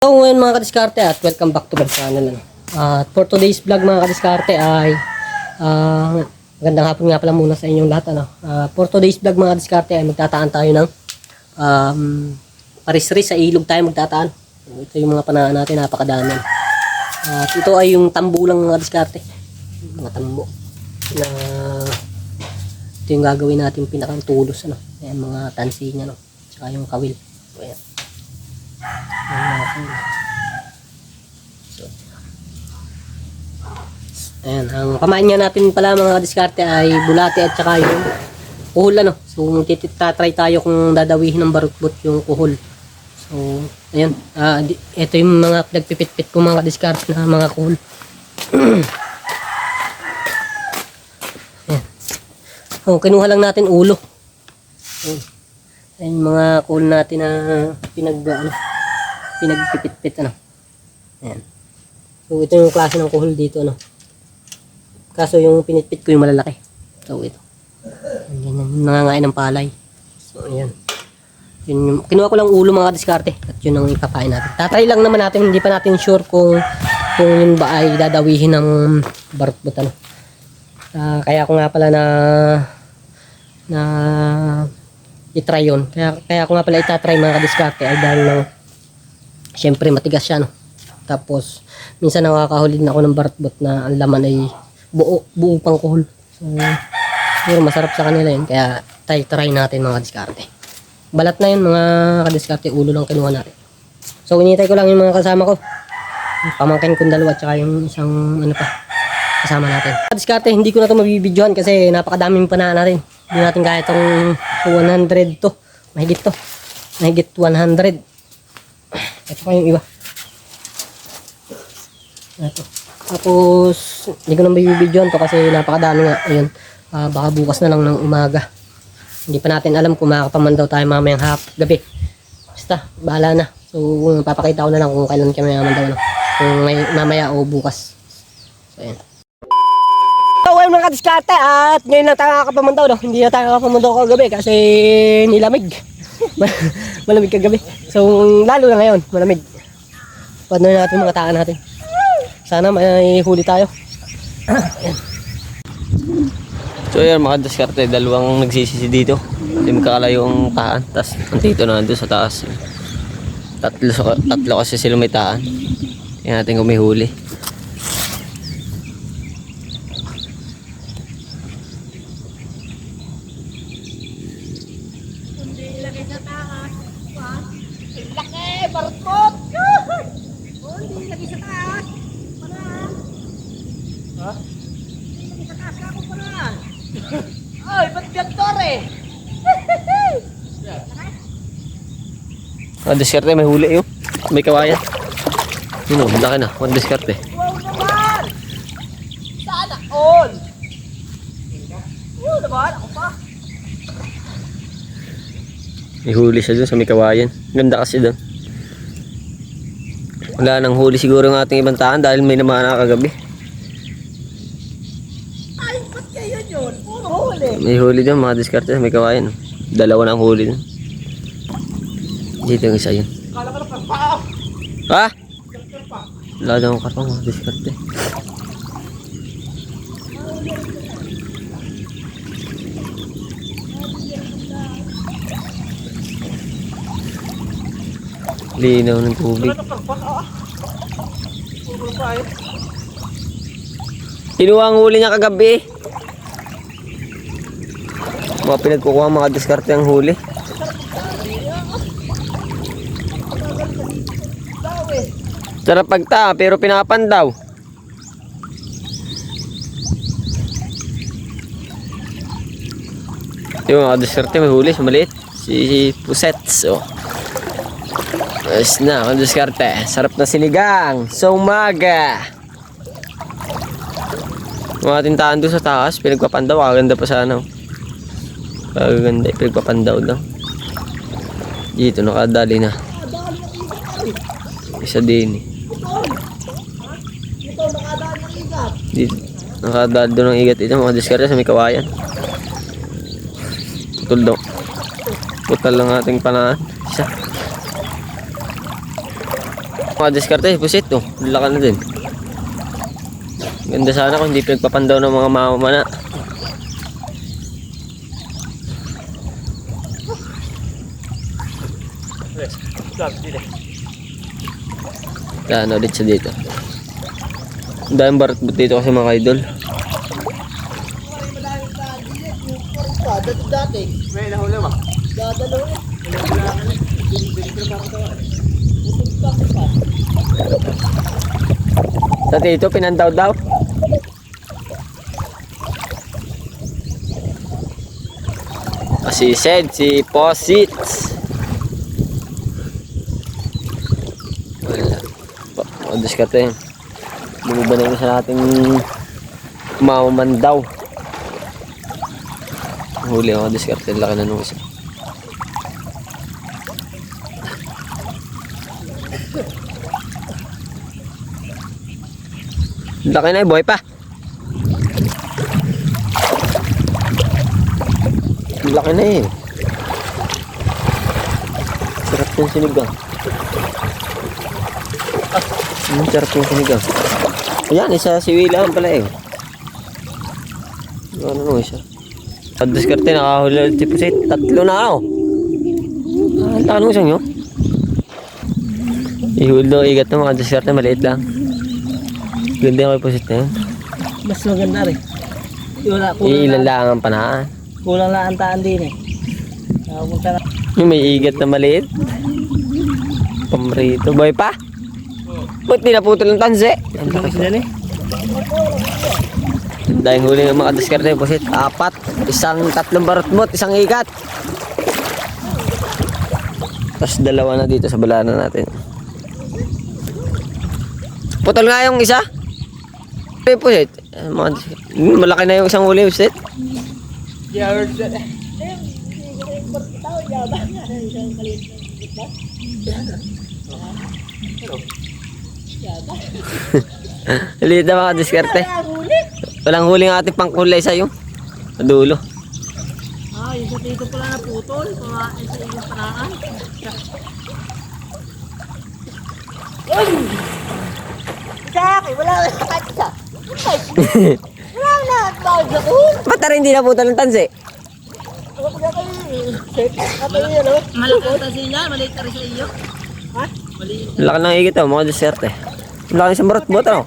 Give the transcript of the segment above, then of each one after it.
So ngayon mga kadiskarte at welcome back to my channel. Ano. At for today's vlog mga kadiskarte ay ah magandang hapon nga pala muna sa inyong lahat. Ano. Ah, for today's vlog mga kadiskarte ay magtataan tayo ng um, paris-ris sa ilog tayo magtataan. Ito yung mga panaan natin, napakadami. At ito ay yung tambo mga kadiskarte. Mga tambo. Na ito yung gagawin natin pinakang tulos. Ano. Ayan, mga tansi niya. No. Tsaka yung kawil. Ayan. So, ayan, ang pamain nga natin pala mga diskarte ay bulate at saka yung kuhol ano. So, titatry tayo kung dadawihin ng barutbot yung kuhol. So, ayan. Ah, di, ito yung mga nagpipit-pit ko mga diskarte na mga kuhol. ayan. Oh, kinuha lang natin ulo. Ayan. Ayan yung mga kuhol natin na pinag, ano, pinagpipit-pit ano. Ayan. So ito yung klase ng kuhol dito ano. Kaso yung pinitpit ko yung malalaki. So ito. Ganyan. Nangangain ng palay. So ayan. Yun yung, kinuha ko lang ulo mga diskarte at yun ang ipapain natin. Tatry lang naman natin, hindi pa natin sure kung kung yun ba ay dadawihin ng barutbot ano. Ah, kaya ko nga pala na na itry yun. Kaya, kaya ko nga pala itatry mga kadiskarte ay dahil ng syempre matigas siya no. Tapos minsan nakakahuli din ako ng bartbot na ang laman ay buo, buo pang kuhol. So, siguro masarap sa kanila yun. Kaya try, try natin mga diskarte. Balat na yun mga kadiskarte, ulo lang kinuha natin. So, initay ko lang yung mga kasama ko. Pamangkin kong dalawa, tsaka yung isang ano pa, kasama natin. Diskarte, hindi ko na ito mabibidyohan kasi napakadaming panaan natin. Hindi natin kaya itong 100 to. Mahigit to. Mahigit 100. Ito pa yung iba. Ito. Tapos, hindi ko na mabibidyohan to kasi napakadami nga. Ayun. Ah, baka bukas na lang ng umaga. Hindi pa natin alam kung makakapaman daw tayo mamayang hap, gabi. Basta, bahala na. So, papakita ko na lang kung kailan kami mayaman daw. No? Kung may, mamaya o bukas. So, ayan. So, ayun mga kadiskarte at ngayon lang tayo nakakapamandaw no? Hindi na tayo nakakapamandaw kagabi kasi nilamig. malamig kagabi. So, lalo na ngayon, malamig. Paano na natin mga taan natin. Sana may huli tayo. Ayan. So ayan mga diskarte, dalawang nagsisisi dito. Hindi magkakalayo ang taan. Tapos nandito na doon sa taas. Tatlo, tatlo kasi sila may taan. Tingnan natin kung may huli. Laki, barkot! Oh, hindi lagi sa taas. Panaan. Ha? Hindi lagi sa taas ako panaan. Ay, ba't gantor eh? Mga diskarte, may huli yun. May kawayan. Yun o, laki na. Mga diskarte. Wow naman! Sana all! Wow naman, ako pa. May huli siya dun sa may kawayan. Ganda kasi dun. Wala nang huli siguro ng ating ibang taan dahil may naman kagabi. Ay, ba't kayo yun? Puro huli. May huli dun mga diskarte sa may kawayan. Dalawa ang huli dun. Dito yung isa yun. Kala ka na pagpaaw. Ha? Wala daw akong karpang mga diskarte. Linaw ng tubig. Kinuha ang huli niya kagabi. Mga pinagkukuha mga diskarte ang huli. Sarap pagta, pero pinapandaw. Yung mga diskarte may huli, maliit. Si Pusets, oh. Ayos na, mga diskarte. Sarap na sinigang. Sa umaga. Mga tintahan doon sa taas, pinagpapandaw. Kaganda pa sana. oh. Kaganda, pinagpapandaw daw. Dito, nakadali na. Isa din eh. Dito, nakadali doon ng igat ito. Mga diskarte sa may kawayan. Putol daw. Putal lang ating panaan. Isa. Mga diskarte, pusit oh. Laka na din. Ganda sana kung hindi pinagpapandaw ng mga mamamana. Yan, ulit siya dito. Daming barat dito kasi mga idol. Dati-dati. May nahuli ba? Dadalo eh. Dati ito, pinandaw daw. Kasi said, si Posits. Wala. O, diskarte yun. Bumaba na sa ating mamamandaw. Huli ako, diskarte. Laki na nung isa. Laki na eh, buhay pa. Laki na eh. Sarap yung sinigang. Mm, sarap yung sinigang. Ayan, isa si Wila pala eh. Ano nung isa? Pag diskarte, nakahuli ulit si Pusit. Tatlo na ako. Ah, ang laki nung isang yun. Ihul daw igat ng mga diskarte, maliit lang. Ganda yung kay Pusit na yun. Mas maganda rin. Wala, kulang Iilan lang. lang ang panaan. Kulang lang ang taan din eh. Nakapunta na. Yung may igat na maliit. Pamrito. Boy pa? Ba't di naputol ng tanse? Ang laki Sila eh. Dahil huli ng mga diskarte, pusit. Apat. Isang tatlong barotmot, isang ikat. Tapos dalawa na dito sa balanan natin. Putol nga yung isa. Eh, pusit. Eh, Mga, malaki na yung isang huli, pusit. Yeah, heard that. Liit na mga diskarte. Walang huli ng ating pangkulay sa'yo. Sa dulo. Ah, yung sa dito pala naputol. Kumain sa iyong paraan. Sa akin, wala na sa kanya. Wala. Ba't na rin hindi naputol ng tanse? Malaki ang tasi niya, maliit ka rin sa iyo. Ha? Laki ng higit oh, mga diskarte. Laki sa marot bot ano?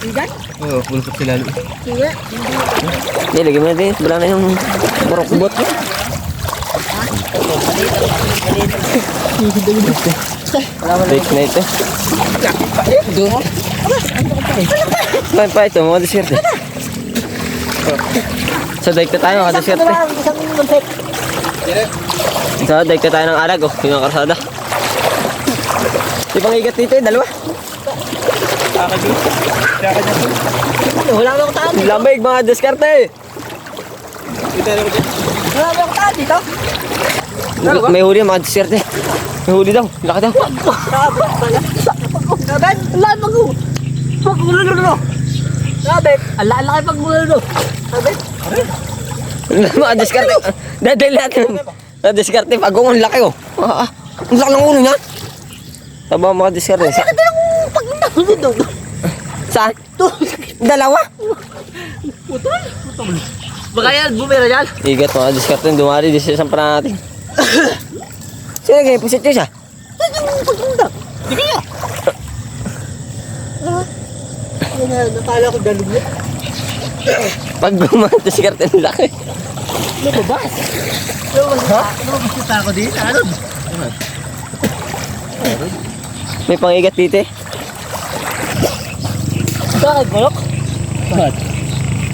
Sigan? Oo, pulpot sila. Sige. Hindi, lagyan mo natin. Wala na yung marot bot. Wait na ito. Saan pa ito, mga diskarte? Sa daig na tayo, mga diskarte. Isang muntik. Sa daig na tayo ng alag, oh, yung karsada. Di pang igat dito eh, dalawa. Wala na akong taan. Lamig mga diskarte. Wala na akong taan dito. May huli mga diskarte. May huli daw, laki daw. Kabet, wala magu. Magulo Kabet, ala ala kay pagmulo. Kabet. mga diskarte. Dadali natin. Mga diskarte, pagong ang laki oh. Ah, ah. Ang laki ng ulo niya. Taba mga diskarte. Sa, dito. saan? Dalawa. Putol. Putol. Baka yan, bumira yan. Igat mga diskarte, dumari di sa isang para natin. Sino kayo, pusit nyo siya? Ito yung pagmulaw. Sige ya. Yan na, nakala ko dalumi. Pag mga diskarte, ang laki. Lumabas. Lumabas. Ha? Lumabas kita ako dito. Ano? May pangigat dito eh. Bakit, Bolok? Bakit?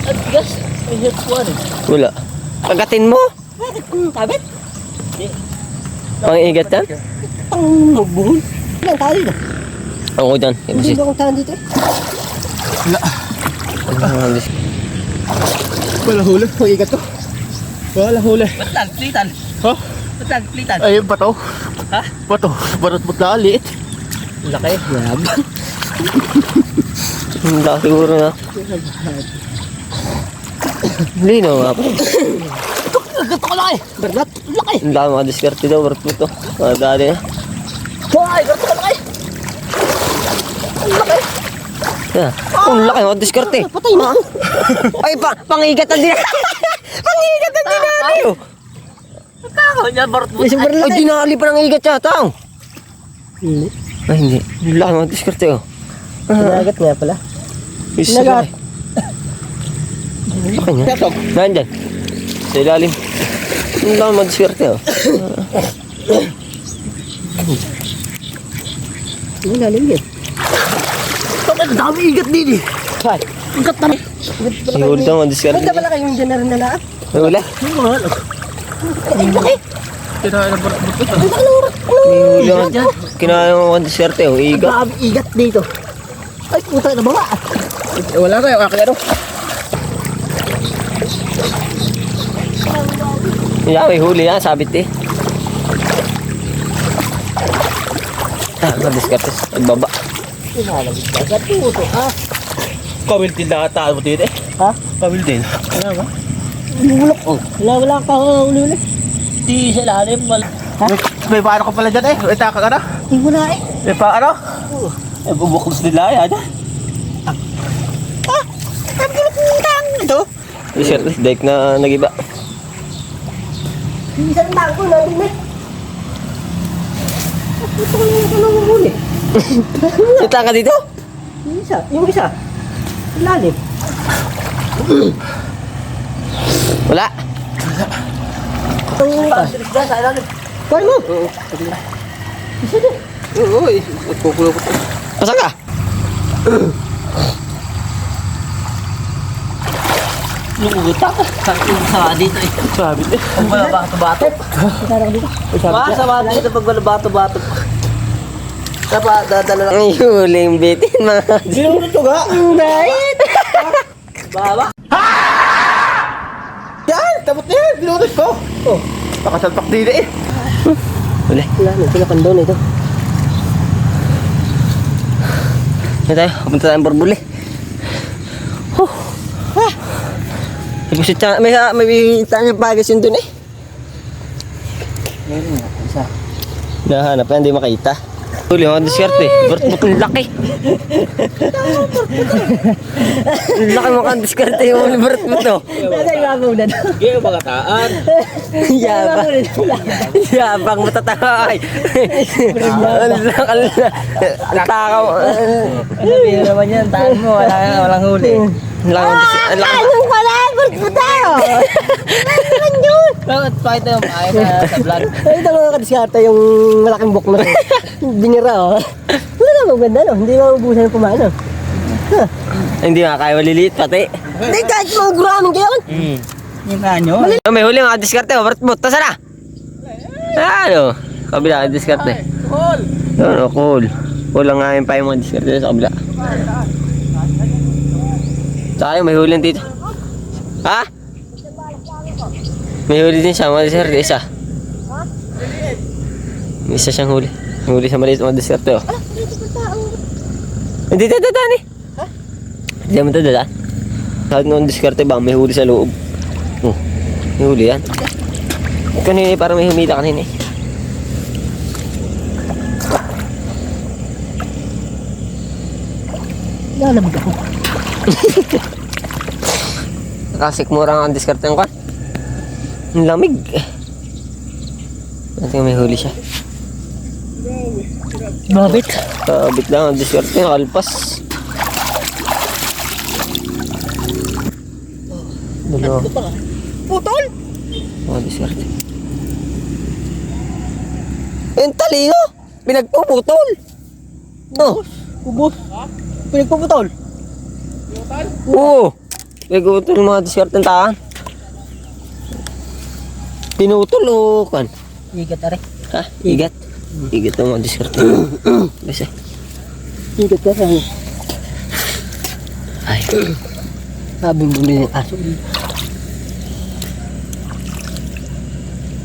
At gas, may hit one. Wala. Pagatin mo. Bakit kung kabit? Pangigat yan. Pang magbuhol. Ilang tali na? Ako dyan. Hindi akong tahan dito eh? Dis- Wala huli. Mag-igat to. Wala huli. Ba't lang, plitan? Ha? Ba't lang, plitan? Ayun, bato. Ha? Bato. Barot mo na liit. Laki. Yab. Ang laki siguro na. Lino nga pa. Gato ko laki. Bernat, laki. Ang dami mga diskarte daw. Worth mo to. Mga dali na. Hoy, gato ko laki. Yeah. Ang laki mga diskarte. Patay na. Ay, pa, pangigatan din. pangigatan din oh. Ako niya, barot mo. May super Ay, laki. dinali pa ng igat yata. oh. Hindi. Ay, hindi. Ang laki mga diskarte. Oh. Sinagat nga pala. Is, Nagat. Ang laki niya. Nandyan. Sa ilalim. Ang laki mga diskarte. Oh. Ang lalim yun. Ang dami igat din eh. Ay. Ang katami. Huli ka mga diskarte. Magda pala kayong dyan na rin na lahat. May huli. Ang laki. Ang laki ng urat. May huli ka. Kinaya mo mga diskarte. Oh. Iga. Grabe igat dito. Ay, puta na baba. Eh, wala kayo, ano. Yeah, may huli yan. Sabit eh. Ah, mga diskarte. Nagbaba. Pinalagit ka. Sa puto. Ah. Kawil din nakataan mo dito eh. Ha? Kawil din. Wala ba? Bulok. Oh. Wala, wala ka. Uli-uli. Di sa lalim. Mal- May paano ka pala dyan eh. May taka ka na. Hindi mo na eh. May pa ano? Eh, bubuklos nila yan. Ah, ang bulok ng tang. Ito. Diskarte. Daik na nagiba. Isang tang ko. Ah, puto ko yung ito nang huli. Kita ka dito? Yung isa. Yung isa. Lalim. Wala. Itong ilalim. Kaya mo. Isa din. Oo, eh. Kukulo ko. Pasa ka? Lumugutak. Sakit sa dito eh. Sabi eh. Ang mga bato-bato. Ka dito. Masama dito pag wala bato-bato. Dapat dadala lang. Ang huling bitin mga Sino mo ito ga? Dahil. Baba. Yan! Tapos na yan! Binutos ko! Oh! Nakasalpak dito eh. Wala, may pinapandaw na ito. Yan tayo. Pupunta tayong borbuli. Huh. Ah. May. May, may, may tanyang pagas yun dun eh. Meron nga, isa. Nahanap yan, hindi makita. Huli, mga diskarte. Bert mo kung laki. Ang laki mo kang diskarte yung Bert mo to. Nasa ibabaw na daw. Gaya mga taan. Yabang. Yabang matatangay. Ang laki. Ang takaw. Ano, bino naman yan. Taan mo, wala, walang huli. Ang laki. Ang laki. Anong pala? Burt mo tayo! Ano yun? Bakit ay na sa vlog? Ay, mga kadiskarte yung malaking buk na to. Binira, oh. Wala na, maganda, no? Hindi maubusan yung pumano. Hindi makakaya maliliit pati. Hindi, kahit mga guramin kayo. Yung kanyo? Oh, may huli mga diskarte. Oh, Bert mo. Tasa na. Ano? Kabila, diskarte. Cool! Ano, cool. Kulang nga yung pa yung mga diskarte sa kabila. Tayo, may huli dito. Ha? May huli din siya, mga diskarte. Isa. Isa siyang huli. Huli sa maliit mga diskarte, oh. Hindi dadadaan eh. Hindi mo dadadaan. Kahit diskarte ba, may huli sa loob. Oh, may huli yan. Kanina eh, parang may humita kanina eh. Lalamig ako. Nakasikmura ang diskarte ng kwan. Ang lamig. Natin may huli siya. Babit. Kabit lang ang diskarte, nakalpas. Dalawa. Putol! Mga diskarte. Yung talino! Pinagpuputol! Oh! Ubus! Pinagpuputol! Oo! Pinagpuputol mga diskarte ng taan. Pinutol o kwan? Igat, are. Ha? Igat? Igat ang mga diskarte. Kasi. Igat ka sa'yo. Ay. Sabi mo din yung aso.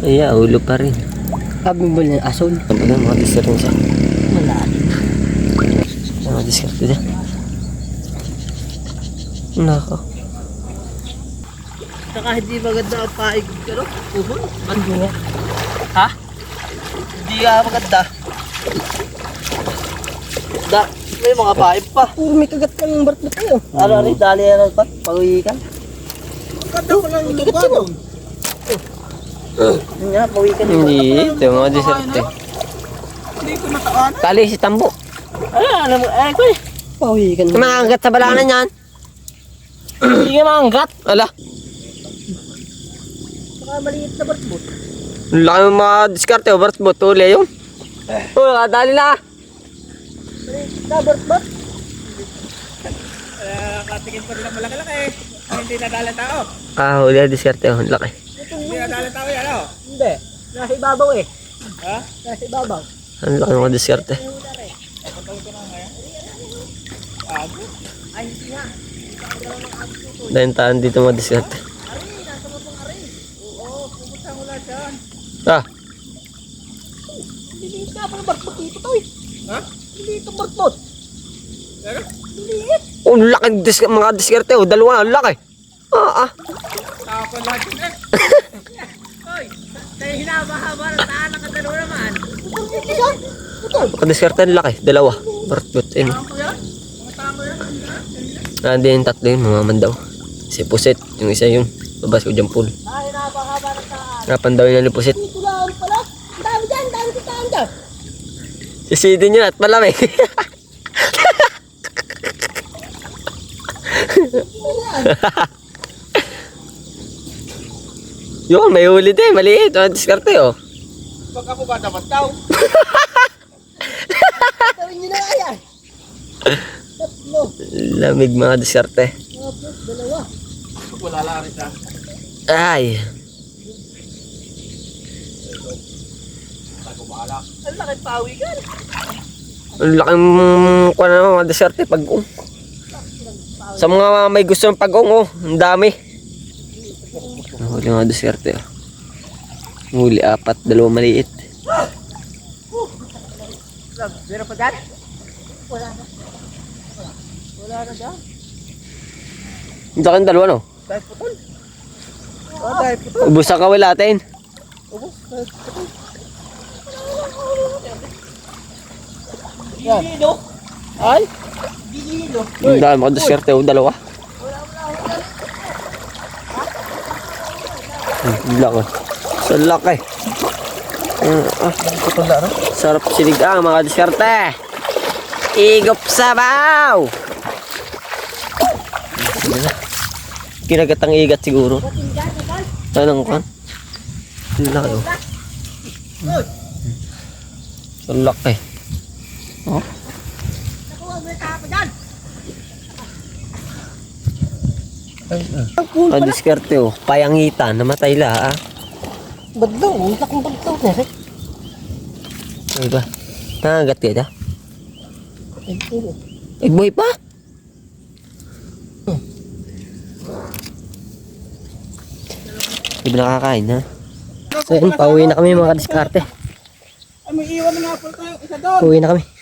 Ay, ah, ulo pa rin. Sabi mo din yung aso. Ano ba mga diskarte siya? Wala. Mga diskarte dyan. Nako. Saka hindi maganda ang paig no? Uhon? Hindi nga. Ha? Hindi nga maganda. Da, May mga paip pa. Puro may kagat kang barat na tayo. Ano rin, dali yan pa. Pawi ka. Kagat yun oh. Yun nga, pawi ka. Hindi, ito mga diskarte. Tali si Tambo. Ano, ano mo, eh, ko eh. Pawikan mo. Mga hanggat sa balanan yan. Hindi nga maanggat. Ala, Saka maliit na mo. Ang laki ng mga diskarte. Oh, Bart, bot, uli yung. Oh, nakadali na. Na barat barat. Katingin pa rin ang malaki-laki. Hindi nadala tao. Ah, huli ang diskarte. Oh, ang laki. Hindi nadala tao yan, ano? Hindi. Nasa ibabaw eh. Ha? Nasa ibabaw. Ang laki ng mga diskarte. Dahil taan dito mga diskarte. Ah, Maliit na pala barat dito to eh. Ha? Maliit ang barat barat. Ano? oh, ang laki ng dis mga diskarte. Oh, dalawa, ang laki. Ah, ah. Tapon lahat yun eh. Hoy, tayo hinaba-haba ng taan ng kadalo naman. Mga diskarte ang laki. Dalawa. Bart, bot, ayun. Tama yan? Mga tama yan. Nandi yung tatlo yun, mga man daw. Si Puset, yung isa yung babas ko dyan pool. Ng taan. Napan daw yun ni Puset. Dito lang pala. Ang dami dyan, ang dami titaan dyan. Sisidin yun at malamig. Yun, may huli din. Maliit. Ang diskarte, oh. Pag ako ba dapat tao? Gawin nyo na kaya. Tatlo. Lamig mga diskarte. Tapos dalawa. Wala lang rin siya. Ay. Ang laki pawi ka. Ang laking kuha na mga diskarte pag-ung. Sa mga may gusto ng pag-ung, oh. Ang dami. Ang huli mga diskarte, oh. Huli apat, dalawa maliit. Meron pa dyan? Wala na. Wala na dyan. Ito kang dalawa, no? Kahit putol. Ah, kahit putol. Ubus ang kawil natin. Ubus, kahit putol. Dino. Ay? Dino. Ang dami mga diskarte, oh. Dalawa. Ang laki. Sa laki. Ah, ah. Sarap sinigang mga diskarte. Igop sabaw. Kinagat ang igat siguro. Anong kan? Ang laki oh. Ang laki. Oh. Ang diskarte oh. Payangitan. Namatay la ah. Badlaw, ang laking badlaw na rin. Ay ba? Nangagat ka da? Ay, puro. Egg boy pa? Di ba nakakain ha? So yun, pauwi na kami mga diskarte. Ay, may iwan na nga po tayo. Isa doon. Pauwi na kami.